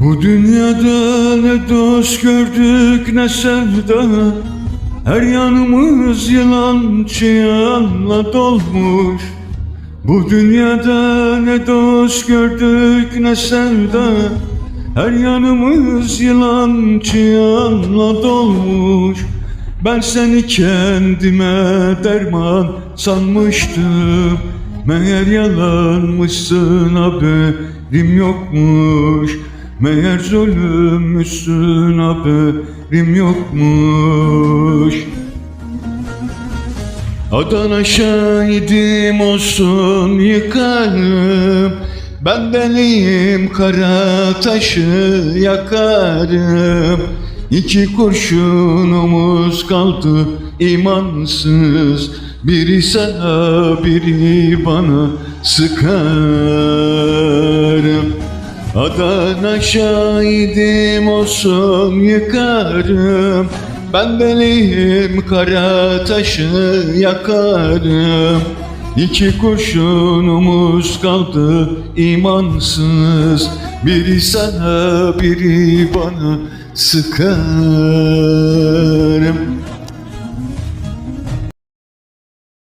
Bu dünyada ne dost gördük ne sevda. Her yanımız yılan çıyanla dolmuş. Bu dünyada ne dost gördük ne sevda. Her yanımız yılan çıyanla dolmuş. Ben seni kendime derman sanmıştım. Meğer yalanmışsın haberim yokmuş Meğer zulümmüşsün haberim yokmuş. Adana şahidim olsun yıkarım. Ben deliyim kara taşı yakarım. İki kurşunumuz kaldı imansız. Biri sana biri bana sıkarım Adana şahidim olsun yıkarım. Ben deliyim kara taşı yakarım. İki kurşunumuz kaldı imansız. Biri sana biri bana sıkarım